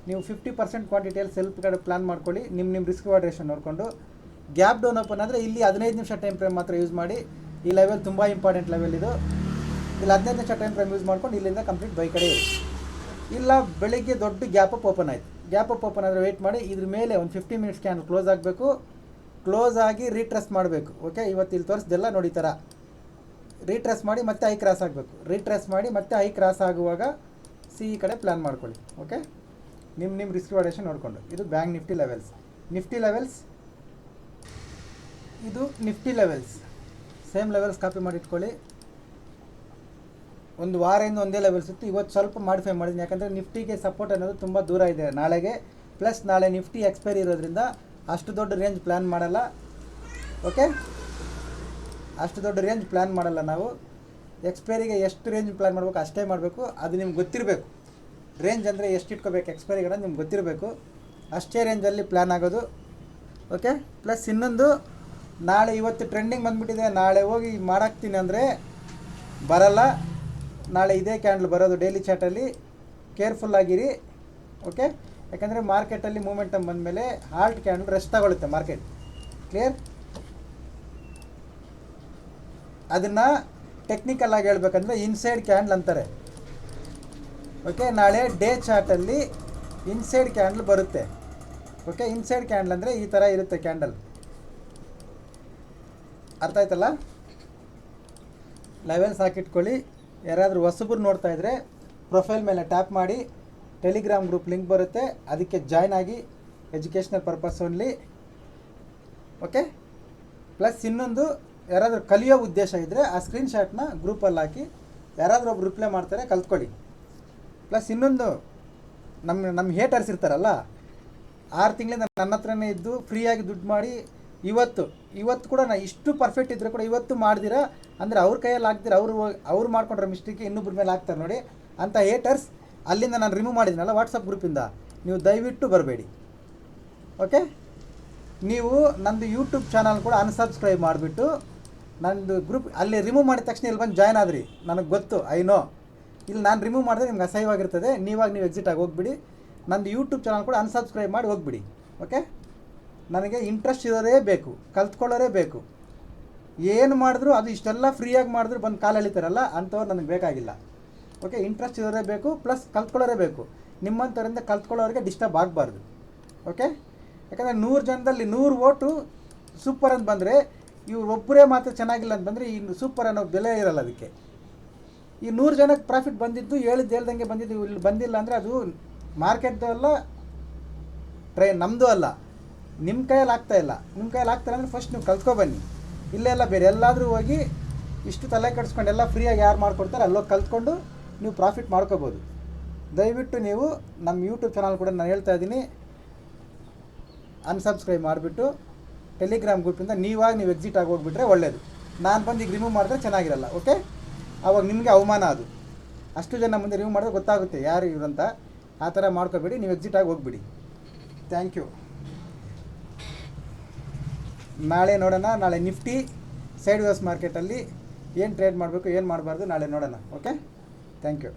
ನೀವು ಫಿಫ್ಟಿ ಪರ್ಸೆಂಟ್ ಕ್ವಾಂಟಿಟಿಯಲ್ಲಿ ಸೆಲ್ಫ್ ಕಡೆ ಪ್ಲಾನ್ ಮಾಡ್ಕೊಳ್ಳಿ ನಿಮ್ಮ ನಿಮ್ಮ ರಿಸ್ಕ್ ವಾಡ್ರೇಷನ್ ನೋಡಿಕೊಂಡು. ಗ್ಯಾಪ್ ಡೌನ್ ಓಪನ್ ಆದರೆ ಇಲ್ಲಿ ಹದಿನೈದು ನಿಮಿಷ ಟೈಮ್ ಫ್ರೇಮ್ ಮಾತ್ರ ಯೂಸ್ ಮಾಡಿ, ಈ ಲೆವೆಲ್ ತುಂಬ ಇಂಪಾರ್ಟೆಂಟ್ ಲೆವೆಲ್ ಇದು. ಇಲ್ಲಿ ಹದಿನೈದು ನಿಮಿಷ ಟೈಮ್ ಫ್ರೇಮ್ ಯೂಸ್ ಮಾಡ್ಕೊಂಡು ಇಲ್ಲಿಂದ ಕಂಪ್ಲೀಟ್ ಬೈ ಕಡೆ. ಇಲ್ಲ, ಬೆಳಿಗ್ಗೆ ದೊಡ್ಡ ಗ್ಯಾಪ್ ಅಪ್ ಓಪನ್ ಆಯಿತು. ಗ್ಯಾಪ್ ಅಪ್ ಓಪನ್ ಆದರೆ ವೆಯ್ಟ್ ಮಾಡಿ, ಇದ್ರ ಮೇಲೆ ಒಂದು ಫಿಫ್ಟಿ ಮಿನಿಟ್ಸ್ ಕ್ಯಾನ್ ಕ್ಲೋಸ್ ಆಗಬೇಕು. ಕ್ಲೋಸ್ ಆಗಿ ರೀಟ್ರೆಸ್ ಮಾಡಬೇಕು. ಓಕೆ ಇವತ್ತು ಇಲ್ಲಿ ತೋರಿಸ್ದೆಲ್ಲ ನೋಡಿ ಥರ ರೀಟ್ರೆಸ್ ಮಾಡಿ ಮತ್ತೆ ಐ ಕ್ರಾಸ್ ಆಗಬೇಕು. ರೀಟ್ರೆಸ್ ಮಾಡಿ ಮತ್ತೆ ಐ ಕ್ರಾಸ್ ಆಗುವಾಗ ಸಿ ಈ ಕಡೆ ಪ್ಲ್ಯಾನ್ ಮಾಡ್ಕೊಳ್ಳಿ. ಓಕೆ ನಿಮ್ಮ ನಿಮ್ಮ ರಿಸ್ಕ್ ವಾಡೇಷನ್ ನೋಡಿಕೊಂಡು. ಇದು bank Nifty levels Nifty levels ಇದು Nifty levels same levels copy ಮಾಡಿ ಇಟ್ಕೊಳ್ಳಿ. ಒಂದು ವಾರದಿಂದ ಒಂದೇ ಲೆವೆಲ್ ಇತ್ತು ಇವತ್ತು ಸ್ವಲ್ಪ ಮಾಡಿಫೈ ಮಾಡಿದ್ದೀನಿ. ಯಾಕಂದರೆ ನಿಫ್ಟಿಗೆ ಸಪೋರ್ಟ್ ಅನ್ನೋದು ತುಂಬ ದೂರ ಇದೆ ನಾಳೆಗೆ. ಪ್ಲಸ್ ನಾಳೆ ನಿಫ್ಟಿ ಎಕ್ಸ್ಪೈರಿ ಇರೋದ್ರಿಂದ ಅಷ್ಟು ದೊಡ್ಡ ರೇಂಜ್ ಪ್ಲ್ಯಾನ್ ಮಾಡಲ್ಲ. ಓಕೆ ಅಷ್ಟು ದೊಡ್ಡ ರೇಂಜ್ ಪ್ಲ್ಯಾನ್ ಮಾಡಲ್ಲ ನಾವು. ಎಕ್ಸ್ಪೈರಿಗೆ ಎಷ್ಟು ರೇಂಜ್ ಪ್ಲ್ಯಾನ್ ಮಾಡಬೇಕು ಅಷ್ಟೇ ಮಾಡಬೇಕು. ಅದು ನಿಮ್ಗೆ ಗೊತ್ತಿರಬೇಕು. ರೇಂಜ್ ಅಂದರೆ ಎಷ್ಟು ಇಟ್ಕೋಬೇಕು ಎಕ್ಸ್ಪೈರಿಗೆ ನಿಮ್ಗೆ ಗೊತ್ತಿರಬೇಕು. ಅಷ್ಟೇ ರೇಂಜಲ್ಲಿ ಪ್ಲ್ಯಾನ್ ಆಗೋದು. ಓಕೆ ಪ್ಲಸ್ ಇನ್ನೊಂದು, ನಾಳೆ ಇವತ್ತು ಟ್ರೆಂಡಿಂಗ್ ಬಂದುಬಿಟ್ಟಿದೆ. ನಾಳೆ ಹೋಗಿ ಮಾಡಾಕ್ತೀನಿ ಅಂದರೆ ಬರಲ್ಲ. ನಾಳೆ ಇದೇ ಕ್ಯಾಂಡಲ್ ಬರೋದು ಡೈಲಿ ಚಾರ್ಟಲ್ಲಿ ಕೇರ್ಫುಲ್ ಆಗಿರಿ ಓಕೆ ಯಾಕಂದರೆ ಮಾರ್ಕೆಟಲ್ಲಿ ಮೂಮೆಂಟಮ್ ಬಂದಮೇಲೆ ಹಾರ್ಟ್ ಕ್ಯಾಂಡಲ್ ರೆಸ್ಟ್ ತಗೊಳುತ್ತೆ ಮಾರ್ಕೆಟ್ ಕ್ಲಿಯರ್ ಅದನ್ನು ಟೆಕ್ನಿಕಲ್ ಆಗಿ ಹೇಳ್ಬೇಕಂದ್ರೆ ಇನ್ಸೈಡ್ ಕ್ಯಾಂಡಲ್ ಅಂತಾರೆ. ಓಕೆ ನಾಳೆ ಡೇ ಚಾರ್ಟಲ್ಲಿ ಇನ್ಸೈಡ್ ಕ್ಯಾಂಡಲ್ ಬರುತ್ತೆ. ಓಕೆ ಇನ್ಸೈಡ್ ಕ್ಯಾಂಡಲ್ ಅಂದರೆ ಈ ಥರ ಇರುತ್ತೆ ಕ್ಯಾಂಡಲ್ ಅರ್ಥ ಆಯ್ತಲ್ಲ? ಲೆವೆಲ್ಸ್ ಹಾಕಿಟ್ಕೊಳ್ಳಿ. ಯಾರಾದರೂ ಹೊಸಬ್ರು ನೋಡ್ತಾ ಇದ್ದರೆ ಪ್ರೊಫೈಲ್ ಮೇಲೆ ಟ್ಯಾಪ್ ಮಾಡಿ, ಟೆಲಿಗ್ರಾಮ್ ಗ್ರೂಪ್ ಲಿಂಕ್ ಬರುತ್ತೆ. ಅದಕ್ಕೆ ಜಾಯ್ನ್ ಆಗಿ educational purpose only. Okay? Plus ಇನ್ನೊಂದು, ಯಾರಾದರೂ ಕಲಿಯೋ ಉದ್ದೇಶ ಇದ್ದರೆ ಆ ಸ್ಕ್ರೀನ್ಶಾಟ್ನ ಗ್ರೂಪಲ್ಲಿ ಹಾಕಿ, ಯಾರಾದರೂ ಒಬ್ರು ರಿಪ್ಲೈ ಮಾಡ್ತಾರೆ ಕಲ್ತ್ಕೊಳ್ಳಿ. ಪ್ಲಸ್ ಇನ್ನೊಂದು ನಮ್ಮ ನಮ್ಮ ಹೇಟರ್ಸ್ ಇರ್ತಾರಲ್ಲ, ಆರು ತಿಂಗಳಿಂದ ನನ್ನ ಹತ್ರನೇ ಇದ್ದು ಫ್ರೀಯಾಗಿ ದುಡ್ಡು ಮಾಡಿ ಇವತ್ತು ಇವತ್ತು ಕೂಡ ನಾ ಇಷ್ಟು ಪರ್ಫೆಕ್ಟ್ ಇದ್ದರೂ ಕೂಡ ಇವತ್ತು ಮಾಡಿದಿರಾ, ಅಂದರೆ ಅವ್ರ ಕೈಯಲ್ಲಿ ಆಗ್ದಿರ ಅವರು ಅವ್ರು ಮಾಡ್ಕೊಂಡ್ರೆ ಮಿಸ್ಟೇಕ್ ಇನ್ನೊಬ್ಬರ ಮೇಲೆ ಹಾಕ್ತಾರೆ ನೋಡಿ. ಅಂತ ಹೇಟರ್ಸ್ ಅಲ್ಲಿಂದ ನಾನು ರಿಮೂವ್ ಮಾಡಿದ್ದೀನಲ್ಲ ವಾಟ್ಸಪ್ ಗ್ರೂಪಿಂದ ನೀವು ದಯವಿಟ್ಟು ಬರಬೇಡಿ. ಓಕೆ ನೀವು ನಂದು ಯೂಟ್ಯೂಬ್ ಚಾನಲ್ ಕೂಡ ಅನ್ಸಬ್ಸ್ಕ್ರೈಬ್ ಮಾಡಿಬಿಟ್ಟು, ನಂದು ಗ್ರೂಪ್ ಅಲ್ಲಿ ರಿಮೂವ್ ಮಾಡಿದ ತಕ್ಷಣ ಇಲ್ಲಿ ಬಂದು ಜಾಯ್ನ್ ಆದ್ರಿ. ನನಗೆ ಗೊತ್ತು ಐ ನೋ ಇಲ್ಲಿ ನಾನು ರಿಮೂವ್ ಮಾಡಿದ್ರೆ ನಿಮ್ಗೆ ಅಸಹ್ಯವಾಗಿರ್ತದೆ. ನೀವಾಗ ನೀವು ಎಕ್ಸಿಟ್ ಆಗಿ ಹೋಗ್ಬಿಡಿ. ನಂದು ಯೂಟ್ಯೂಬ್ ಚಾನಲ್ ಕೂಡ ಅನ್ಸಬ್ಸ್ಕ್ರೈಬ್ ಮಾಡಿ ಹೋಗ್ಬಿಡಿ. ಓಕೆ ನನಗೆ ಇಂಟ್ರೆಸ್ಟ್ ಇರೋರೇ ಬೇಕು, ಕಲ್ತ್ಕೊಳ್ಳೋರೇ ಬೇಕು. ಏನು ಮಾಡಿದ್ರು ಅದು ಇಷ್ಟೆಲ್ಲ ಫ್ರೀಯಾಗಿ ಮಾಡಿದ್ರು ಬಂದು ಕಾಲು ಎಳಿತಾರಲ್ಲ, ಅಂಥವ್ರು ನನಗೆ ಬೇಕಾಗಿಲ್ಲ. ಓಕೆ ಇಂಟ್ರೆಸ್ಟ್ ಇರೋರೇ ಬೇಕು ಪ್ಲಸ್ ಕಲ್ತ್ಕೊಳ್ಳೋರೇ ಬೇಕು. ನಿಮ್ಮಂಥವರಿಂದ ಕಲ್ತ್ಕೊಳ್ಳೋರಿಗೆ ಡಿಸ್ಟರ್ಬ್ ಆಗಬಾರ್ದು. ಓಕೆ ಯಾಕಂದರೆ ನೂರು ಜನದಲ್ಲಿ ನೂರು ಓಟು ಸೂಪರ್ ಅಂತ ಬಂದರೆ, ಇವ್ರು ಒಬ್ಬರೇ ಮಾತ್ರ ಚೆನ್ನಾಗಿಲ್ಲ ಅಂತ ಬಂದರೆ ಈ ಸೂಪರ್ ಅನ್ನೋ ಬೆಲೆ ಇರಲ್ಲ ಅದಕ್ಕೆ. ಈ ನೂರು ಜನಕ್ಕೆ ಪ್ರಾಫಿಟ್ ಬಂದಿದ್ದು, ಹೇಳಿದ್ದು ಹೇಳ್ದಂಗೆ ಬಂದಿದ್ದು, ಇಲ್ಲಿ ಬಂದಿಲ್ಲ ಅಂದರೆ ಅದು ಮಾರ್ಕೆಟ್ದು ಅಲ್ಲ ಟ್ರೈ ನಮ್ಮದು ಅಲ್ಲ. ನಿಮ್ಮ ಕೈಯಲ್ಲಿ ಆಗ್ತಾ ಇಲ್ಲ. ನಿಮ್ಮ ಕೈಯಲ್ಲಿ ಆಗ್ತಾ ಅಂದರೆ ಫಸ್ಟ್ ನೀವು ಕಲ್ತ್ಕೊಬನ್ನಿ ಇಲ್ಲೇ ಎಲ್ಲ ಬೇರೆ. ಎಲ್ಲಾದರೂ ಹೋಗಿ ಇಷ್ಟು ತಲೆ ಕೆಡಿಸ್ಕೊಂಡು ಎಲ್ಲ ಫ್ರೀಯಾಗಿ ಯಾರು ಮಾಡ್ಕೊಡ್ತಾರೆ ಅಲ್ಲೋಗಿ ಕಲ್ತ್ಕೊಂಡು ನೀವು ಪ್ರಾಫಿಟ್ ಮಾಡ್ಕೋಬೋದು. ದಯವಿಟ್ಟು ನೀವು ನಮ್ಮ ಯೂಟ್ಯೂಬ್ ಚಾನಲ್ ಕೂಡ ನಾನು ಹೇಳ್ತಾ ಇದ್ದೀನಿ. ಅನ್ಸಬ್ಸ್ಕ್ರೈಬ್ ಮಾಡಿಬಿಟ್ಟು ಟೆಲಿಗ್ರಾಮ್ ಗ್ರೂಪಿಂದ ನೀವಾಗಿ ನೀವು ಎಕ್ಸಿಟ್ ಆಗಿ ಹೋಗ್ಬಿಟ್ರೆ ಒಳ್ಳೆಯದು ನಾನು ಬಂದು ಈಗ ರಿಮೂವ್ ಮಾಡಿದ್ರೆ ಚೆನ್ನಾಗಿರಲ್ಲ ಓಕೆ ಆವಾಗ ನಿಮಗೆ ಅವಮಾನ ಅದು. ಅಷ್ಟು ಜನ ಮುಂದೆ ರಿಮೂವ್ ಮಾಡಿದ್ರೆ ಗೊತ್ತಾಗುತ್ತೆ ಯಾರು ಇವ್ರಂತ ಆ ಥರ ಮಾಡ್ಕೋಬೇಡಿ, ನೀವು ಎಕ್ಸಿಟ್ ಆಗಿ ಹೋಗ್ಬಿಡಿ. ಥ್ಯಾಂಕ್ ಯು ನಾಳೆ ನೋಡೋಣ, ನಾಳೆ ನಿಫ್ಟಿ ಸೈಡ್ ವೇಸ್ ಮಾರ್ಕೆಟಲ್ಲಿ ಏನು ಟ್ರೇಡ್ ಮಾಡಬೇಕು, ಏನು ಮಾಡಬಾರ್ದು ನಾಳೆ ನೋಡೋಣ ಓಕೆ ಥ್ಯಾಂಕ್ ಯು